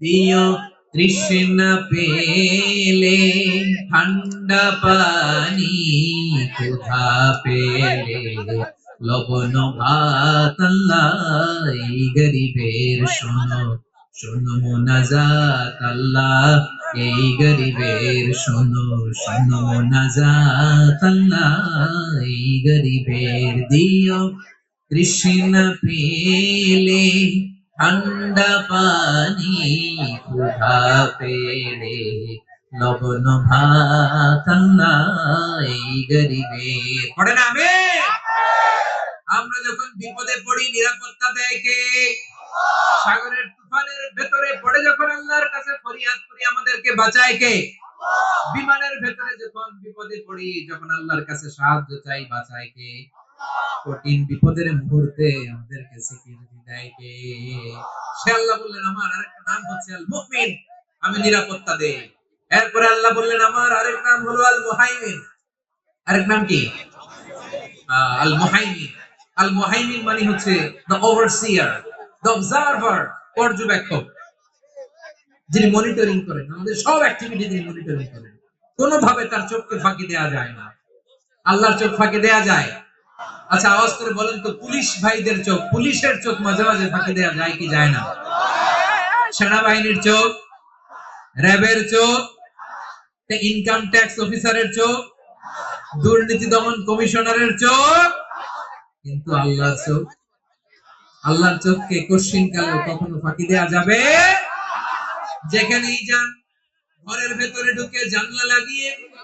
দিও তৃষ্ণা পেলে, ঠান্ডা পানি ক্ষুধা পেলে লবণ ভাত গরিবের শোনো শোনো মোনাজাত আল্লাহ, এই গরিবের শোনো শোনো মোনাজাত আল্লাহ এই গরিবের দিও। তৃষ্ণা পেলে ঠান্ডা পানি ক্ষুধা পেলে লবণ ভাত গরিবের পড়ে না আমি? আমরা যখন বিপদে পড়ি, নিরাপত্তা দেয় কে? সাগরের তুফানের ভেতরে পড়ে যখন আল্লাহর কাছে ফরিয়াদ করি, আমাদেরকে বাঁচায় কে? বিমানের ভেতরে যখন বিপদে পড়ি, যখন আল্লাহর কাছে সাহায্য চাই, বাঁচায় কে? কঠিন বিপদের মুহূর্তে আমাদেরকে সিকিউরিটি দেয় সে আল্লাহ বললেন, আমার আরেকটা নাম হচ্ছে আল মুমিন আমি নিরাপত্তা দেই। এরপরে আল্লাহ বললেন, আমার আরেক নাম হলো আল মুহাইমিন আরেক নাম কি? আল মুহাইমিন আল মুহাইমিন মানে হচ্ছে দ্য ওভারসিয়ার দ্য অবজারভার পর্যবেক্ষক, যিনি মনিটরিং করেন। আমাদের সব অ্যাক্টিভিটি তিনি মনিটরিং করেন। কোনোভাবে তার চোখকে ফাঁকি দেওয়া যায় না। আল্লাহর চোখ ফাঁকি দেওয়া যায়। আচ্ছা আওয়াজ করে বলেন তো, পুলিশ ভাইদের চোখ, পুলিশের চোখ মাঝে মাঝে ফাঁকি দেওয়া যায় কি যায় না? সেনাবাহিনীর চোখ, র্যাবের চোখ ইনকাম ট্যাক্স অফিসারের চোখ, দুর্নীতি দমন কমিশনারের চোখ, কিন্তু আল্লাহর চোখ, আল্লাহর চোখকে কশ্চিন কালে কখনো ফাঁকি দেওয়া যাবে? যেখানেই যান, ঘরের ভেতরে ঢুকে জানলা লাগিয়ে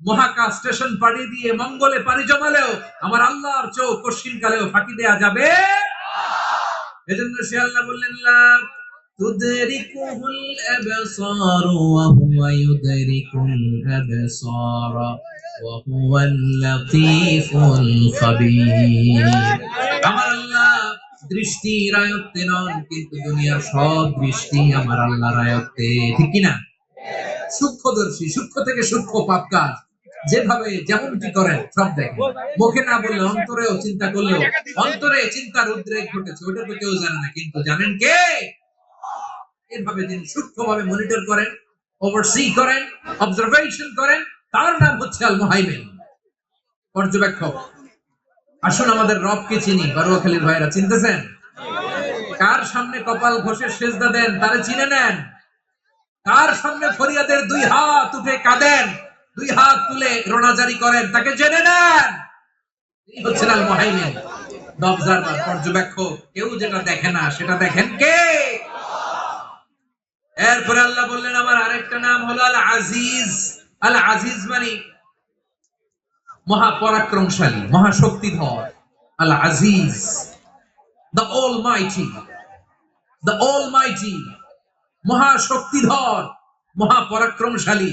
মহাকাশ স্টেশন পাড়ি দিয়ে মঙ্গলে পাড়ি জমালেও আমার আল্লাহর চোখ কশিন কালেও ফাঁকি দেয়া যাবে। এজন্য সে আল্লাহ বললেন আমার আল্লাহ কিন্তু দুনিয়ার সব দৃষ্টি আমার আল্লাহর আয়ত্তে ঠিক কি না সূক্ষ্মদর্শী, সূক্ষ্ম থেকে সূক্ষ্ম পাপ কাজ যেভাবে যেমনটি করেন, সব দেখেন। মুখে না বললে অন্তরেও চিন্তা করলেও অন্তরে চিন্তার উদ্রেক ঘটেছে, ওটা তো কেউ জানে না, কিন্তু জানেন কে? এভাবে তিনি সূক্ষ্মভাবে মনিটর করেন ওভারসি করেন অবজারভেশন করেন, তার নাম হচ্ছে আল মুহাইমিন পর্যবেক্ষক, আসুন আমাদের রবকে চিনি, বারুয়াখালীর ভাইরা চিনতেছেন? কার সামনে কপাল ঘষে সেজদা দেন, তারে চিনে নেন। কার সামনে ফরিয়াদের দুই হাত উঠে কাঁদেন? দুই হাত তুলে রোনাজারি করেন, তাকে জেনে নেন। এই হচ্ছেন আল মুহাইমিন অবজারভার পর্যবেক্ষক। কেউ যেটা দেখে না, সেটা দেখেন কে? এরপরে আল্লাহ বললেন, আমার আরেকটা নাম হলো আল আজিজ। আল আজিজ মানে মহাপরাক্রমশালী, মহাশক্তিধর। আল Aziz the almighty the almighty মহাশক্তিধর, মহাপরাক্রমশালী।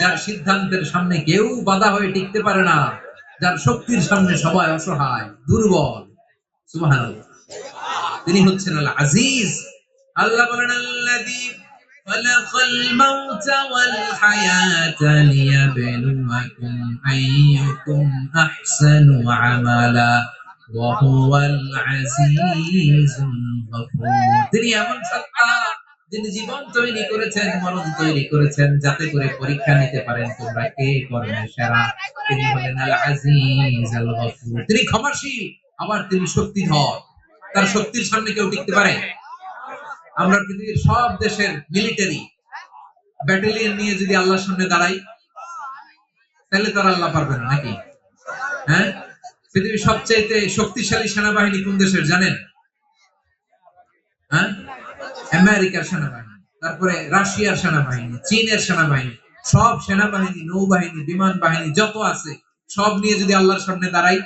যার সিদ্ধান্তের সামনে কেউ বাধা হয়ে টিকতে পারে না যার শক্তির সামনে সবাই অসহায় দুর্বল সুবহানাল্লাহ তিনি হচ্ছেন আল আজিজ আল্লাহ বলেন আল্লাযী خلق الموت والحياة ليبلوكم ليبلوكم أيكم أحسن عملا وهو العزيز الغفور তিনি এমন সত্তা যিনি জীবন তৈরি করেছেন, মরণ তৈরি করেছেন, যাতে করে পরীক্ষা নিতে পারেন তোমরা কে কর্মে সেরা? তিনি হলেন আল আজিজ আল গফুর তিনি ক্ষমাশীল, আবার তিনি শক্তিধর। তার শক্তির সামনে কেউ টিকতে পারে? আমরা পৃথিবীর সব দেশের মিলিটারি ব্যাটালিয়ন নিয়ে যদি আল্লাহর সামনে দাঁড়াই, তাহলে তারা আল্লাহ পারবে না নাকি? হ্যাঁ? পৃথিবীর সবচাইতে শক্তিশালী সেনাবাহিনী কোন দেশের জানেন? আমেরিকার সেনাবাহিনী, তারপরে রাশিয়ার সেনাবাহিনী, চীনের সেনাবাহিনী, সব সেনাবাহিনী, নৌবাহিনী, বিমান বাহিনী, যত আছে, সব নিয়ে যদি আল্লাহর সামনে দাঁড়াই,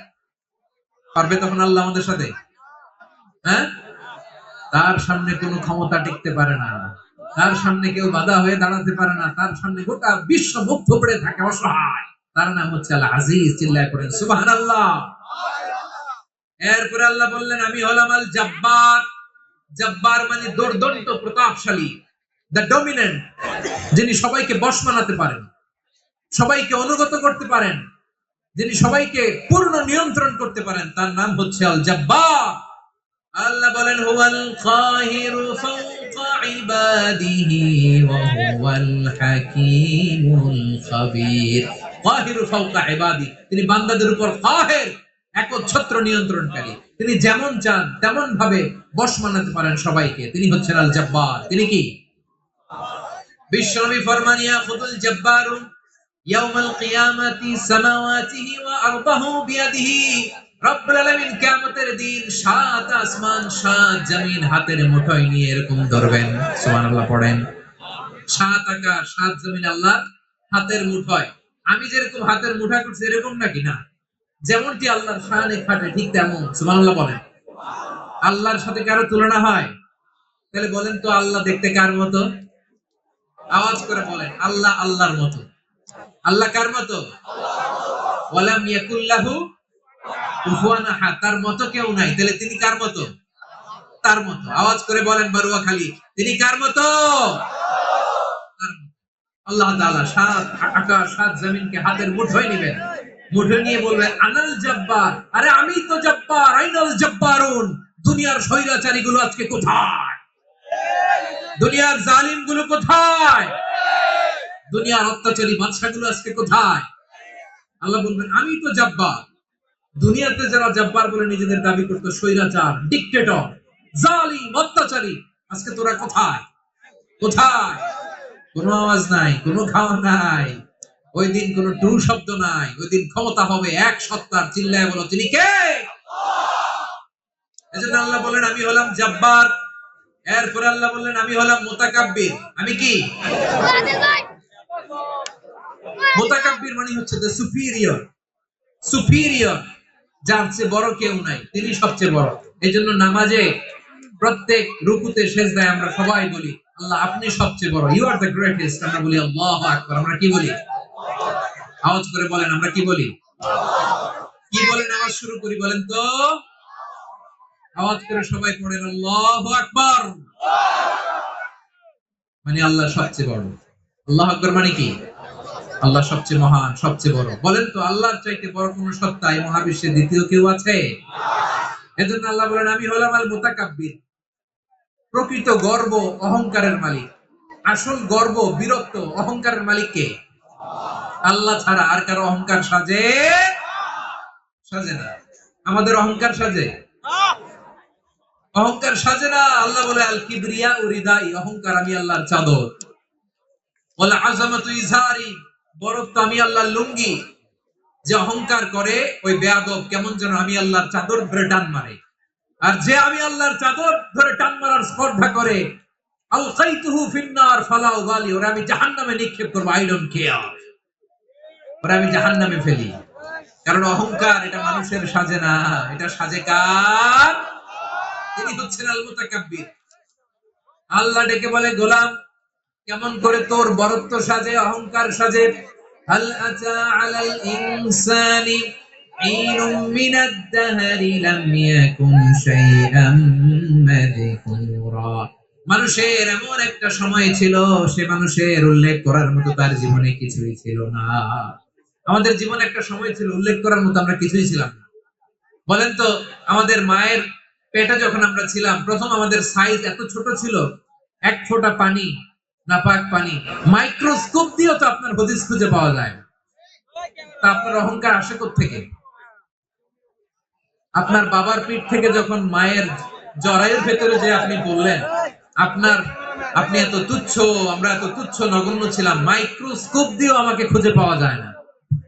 পারবে তখন আল্লাহ আমাদের সাথে? হ্যাঁ? তার সামনে কোনো ক্ষমতা টিকতে পারে না। তার সামনে কেউ বাধা হয়ে দাঁড়াতে পারে না। তার সামনে গোটা বিশ্ব মুগ্ধ পড়ে থাকে, অসহায়। তার নাম হচ্ছে আল্লাহ আজিজ, চিল্লায় করেন সুবাহান আল্লাহ এরপরে আল্লাহ বললেন, আমি হলাম আল জব্বার জব্বার মানে দুর্দন্ত, প্রতাপশালী দ্য ডমিনেন্ট যিনি সবাইকে বশ মানাতে পারেন, সবাইকে অনুগত করতে পারেন, যিনি সবাইকে পূর্ণ নিয়ন্ত্রণ করতে পারেন, তার নাম হচ্ছে আল জব্বার আল্লাহ বলেন, হুয়াল কাহিরু ফাওকা ইবাদিহি ওয়া হুয়াল হাকীমুল খাবীর। কাহিরু ফাওকা ইবাদি, তিনি বান্দাদের উপর কাহের। একচ্ছত্র নিয়ন্ত্রণকারী। তিনি যেমন চান তেমন ভাবে বশ মানাতে পারেন সবাইকে। তিনি হচ্ছেন আল জব্বার তিনি কি? বিশ্বনবী ফরমান ইয়াখুদুল জব্বারু ইয়াউমাল কিয়ামাতি সামাওয়াতিহি ওয়া আরদাহু বিয়াদিহি। রব্বুল আলামিন কিয়ামতের দিন সাত আসমান, সাত জমিন হাতের মুঠোয় নিয়ে এরকম ধরবেন। সুবহানাল্লাহ, পড়েন। সাত আকাশ সাত জমিন আল্লাহ হাতের মুঠোয়। আমি যেরকম হাতের মুঠা করছি, এরকম নাকি? না। যেমনটি আল্লাহর শানে খাটে, ঠিক তেমন, সুবহানাল্লাহ বলেন। আল্লাহর সাথে কারও তুলনা হয়? তাহলে বলেন তো আল্লাহ দেখতে কার মতো? আওয়াজ করে বলেন, আল্লাহ আল্লাহর মতো। আল্লাহ কার মতো? ওয়ালাম ইয়াকুল্লাহু কুফুয়ান আহাদ। তার মতো কেউ নাই। তাহলে তিনি কার মতো? তার মতো। আওয়াজ করে বলেন বারুয়া খালি, তিনি কার মতো। আল্লাহ তাআলা সাত আকাশ সাত জমিনকে হাতের মুঠোয় নেবেন। মুঠোয় নিয়ে বলবেন আনাল জব্বার। আরে, আমি তো জব্বার, আইনাল জব্বারুন। দুনিয়ার স্বৈরাচারী গুলো আজকে কোথায়? দুনিয়ার জালিমগুলো কোথায়? দুনিয়ার অত্যাচারী বাদশা গুলো আজকে কোথায়? আল্লাহ বলবেন, আমি তো জব্বার। দুনিয়াতে যারা জব্বার বলে নিজেদের দাবি করতো, স্বৈরাচার, ডিকটেটর, জালিম, অত্যাচারী, আজকে তোরা কোথায়? কোথায়? কোনো আওয়াজ নাই, কোনো খাওয়া নাই। ওই দিন কোনো টু শব্দ নাই। ওই দিন ক্ষমতা হবে এক সত্তার। চিল্লায় বলো, তিনি কে? এজন্য আল্লাহ বলেন আমি হলাম জব্বার। এরপরে আল্লাহ বললেন, আমি হলাম মোতাকাব্বির। আমি কি? মোতাকাব্বির মানে হচ্ছে দ্য সুপিরিয়র সুপিরিয়র যার চেয়ে বড় কেউ নাই, তিনি সবচেয়ে বড়। এই জন্য নামাজে প্রত্যেক রুকুতে সেজদায় আমরা সবাই বলি, আল্লাহ, আপনি সবচেয়ে বড়। ইউ আর দ্য গ্রেটেস্ট আমরা বলি, আল্লাহ আকবার। আমরা কি বলি? আওয়াজ করে বলেন, আমরা কি বলি? কি বলেন, আওয়াজ শুরু করি, বলেন তো। আওয়াজ করে সবাই পড়েন, আল্লাহ আকবার। মানে আল্লাহ সবচেয়ে বড়। আল্লাহ আকবার মানে কি? আল্লাহ সবচেয়ে মহান, সবচেয়ে বড়। বলেন তো, আল্লাহর চাইতে বড় কোন সত্তা এই মহাবিশ্বে দ্বিতীয় কেউ আছে? এজন্য আল্লাহ বলেন, আমি হলাম আল মুতাকাব্বির প্রকৃত গর্ব, অহংকারের মালিক। আসল গর্ব, বীরত্ব, অহংকারের মালিক কে? আল্লাহ ছাড়া আর কারও অহংকার সাজে? সাজে না। আমাদের অহংকার সাজে? অহংকার সাজে না। আল্লাহ বলে আল কিবরিয়া উরিদাই, অহংকার আমি আল্লাহর চাদর। বলে আজামাতু ইজহারি বরত্ব আমি আল্লাহর লুঙ্গি। যে অহংকার করে, ওই বেয়াদব কেমন যেন আমি আল্লাহর চাদর ধরে টান মারে। আর যে আমি আল্লাহর চাদর ধরে টান মারার স্পর্ধা করে আল কাইতুহু ফিন্নার, ফালা উবালি, ওরা আমি জাহান্নামে নিক্ষেপ করব, আই ডোন্ট কেয়ার। ওরা আমি জাহান নামে ফেলি। কারণ অহংকার, এটা মানুষের সাজে না। এটা সাজে কার? তিনি হচ্ছেন আল্লাহ ডেকে বলে, গোলাম, কেমন করে তোর বরত্ব সাজে, অহংকার সাজে? হাল আলাল ইনসানি ইনুম মিনাদ লাম শাইআম মাযকুরা। মানুষের এমন একটা সময় ছিল, সে মানুষের উল্লেখ করার মতো তার জীবনে কিছুই ছিল না। আমাদের জীবনে একটা সময় ছিল, উল্লেখ করার মতো আমরা কিছুই ছিলাম না। বলেন তো, আমাদের মায়ের পেটে যখন আমরা ছিলাম, প্রথম আমাদের সাইজ এত ছোট ছিল, এক ফোঁটা পানি, নাপাক পানি মাইক্রোস্কোপ দিয়েও তো আপনার হদিস খুঁজে পাওয়া যায় তা আপনার অহংকার আসে থেকে আপনার বাবার পিঠ থেকে যখন মায়ের জরায়ুর ভেতরে যে আপনি বললেন, আপনার, আপনি এত তুচ্ছ, আমরা এত তুচ্ছ নগণ্য ছিলাম মাইক্রোস্কোপ দিয়েও আমাকে খুঁজে পাওয়া যায় না।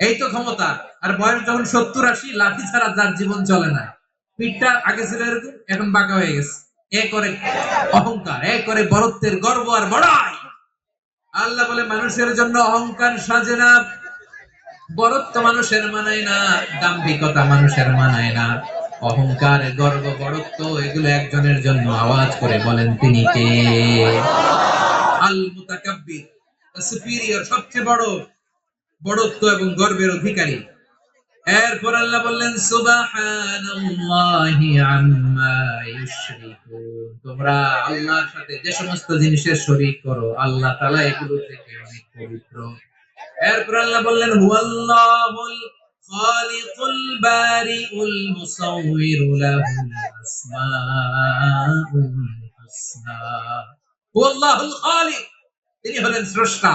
এই তো ক্ষমতা। আর বয়স যখন সত্তর আশি, লাঠি ছাড়া যার জীবন চলে না। পিঠটা আগে ছিল এরকম, এখন বাঁকা হয়ে গেছে। এ করে অহংকার, এ করে বরত্বের গর্ব আর বড়াই। আল্লাহ বলে, মানুষের জন্য অহংকার সাজে না, বরত্ব মানুষের মানায় না, দাম্ভিকতা মানুষের মানায় না। অহংকার, গর্ব বড়ত্ব এগুলো একজনের জন্য আওয়াজ করে বলেন তিনি কে? আল মুতাকাব্বির সুপিরিয়র সবচেয়ে বড়। বড়ত্ব এবং গর্বের অধিকারী। এরপর আল্লাহ বললেন তোমরা আল্লাহর সাথে যে সমস্ত জিনিসের শরীক করো, আল্লাহ তাআলা এগুলো থেকে অনেক পবিত্র। এরপর আল্লাহ বললেন তিনি হলেন স্রষ্টা।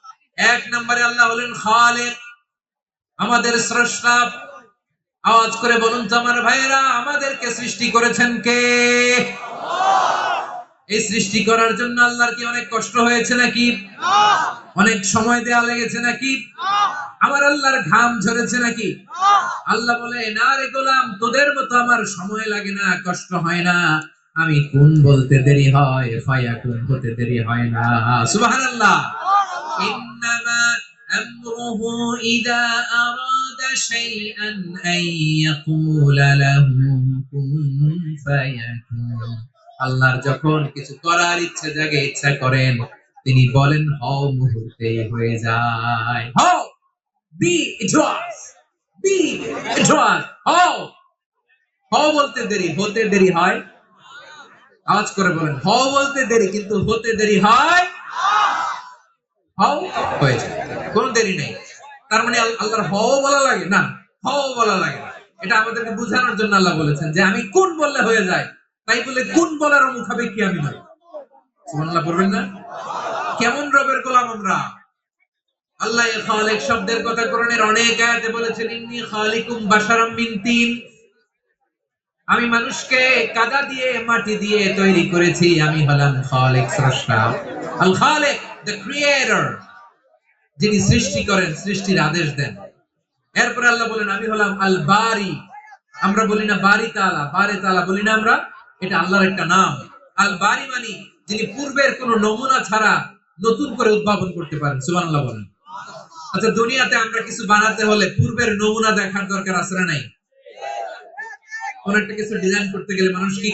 এক নম্বরে আল্লাহ হলেন খালেক, আমাদের স্রষ্টা। আওয়াজ করে বলুন তো আমার ভাইয়েরা, আমাদেরকে সৃষ্টি করেছেন কে? এই সৃষ্টি করার জন্য আল্লাহর কি অনেক কষ্ট হয়েছে নাকি? অনেক সময় দেয়া লেগেছে নাকি? আমার আল্লাহর ঘাম ঝরেছে নাকি? আল্লাহ বলে, না রে গোলাম, তোদের মতো আমার সময় লাগে না, কষ্ট হয় না। আমি কোন বলতে দেরি হয় ফায়া কোন হতে দেরি হয় না। সুবহানাল্লাহ। إنما أمره إذا أراد شيئا أن يقول له كن فيكون আল্লাহর যখন কিছু করার ইচ্ছা জাগে ইচ্ছা করেন তিনি বলেন হও মুহূর্তে হয়ে যায় হও বি ইট ওয়াজ বি ইট ওয়াজ হও হও বলতে দেরি হতে দেরি হয় আওয়াজ করে বলেন হও বলতে দেরি কিন্তু হতে দেরি হয় হও হয়ে যায় কোনো দেরি নেই। তার মানে আল- আল্লাহর হও বলা লাগে? না, হও বলা লাগে এটা আমাদেরকে বোঝানোর জন্য আল্লাহ বলেছেন যে আমি কোন বললে হয়ে যায়? তাই বলে কোন বলার মুখাপেক্ষি আমি নই সুবহানাল্লাহ পড়বেন না? কেমন রবের গোলাম আমরা? আল্লাহ খালিক শব্দের কথা কোরআনের অনেক আয়াতে বলেছেন, ইন্নী খালিকুম বাশারাম মিন তিন। আমি মানুষকে কাদা দিয়ে, মাটি দিয়ে তৈরি করেছি। আমি হলাম খালিক স্রষ্টা। আল খালিক দ্য ক্রিয়েটর যিনি সৃষ্টি করেন, সৃষ্টির আদেশ দেন। এরপরে আল্লাহ বলেন, আমি হলাম আল বারি আমরা বলি না বারি তালা, বারে তালা বলি না আমরা, এটা আল্লাহর একটা নাম। আল বারি মানি যিনি পূর্বের কোন নমুনা ছাড়া নতুন করে উদ্ভাবন করতে পারেন, সুবহানাল্লাহ বলেন। আচ্ছা দুনিয়াতে আমরা কিছু বানাতে হলে পূর্বের নমুনা দেখার দরকার আছে নাই? কোন একটা কিছু ডিজাইন করতে গেলে মানুষ কি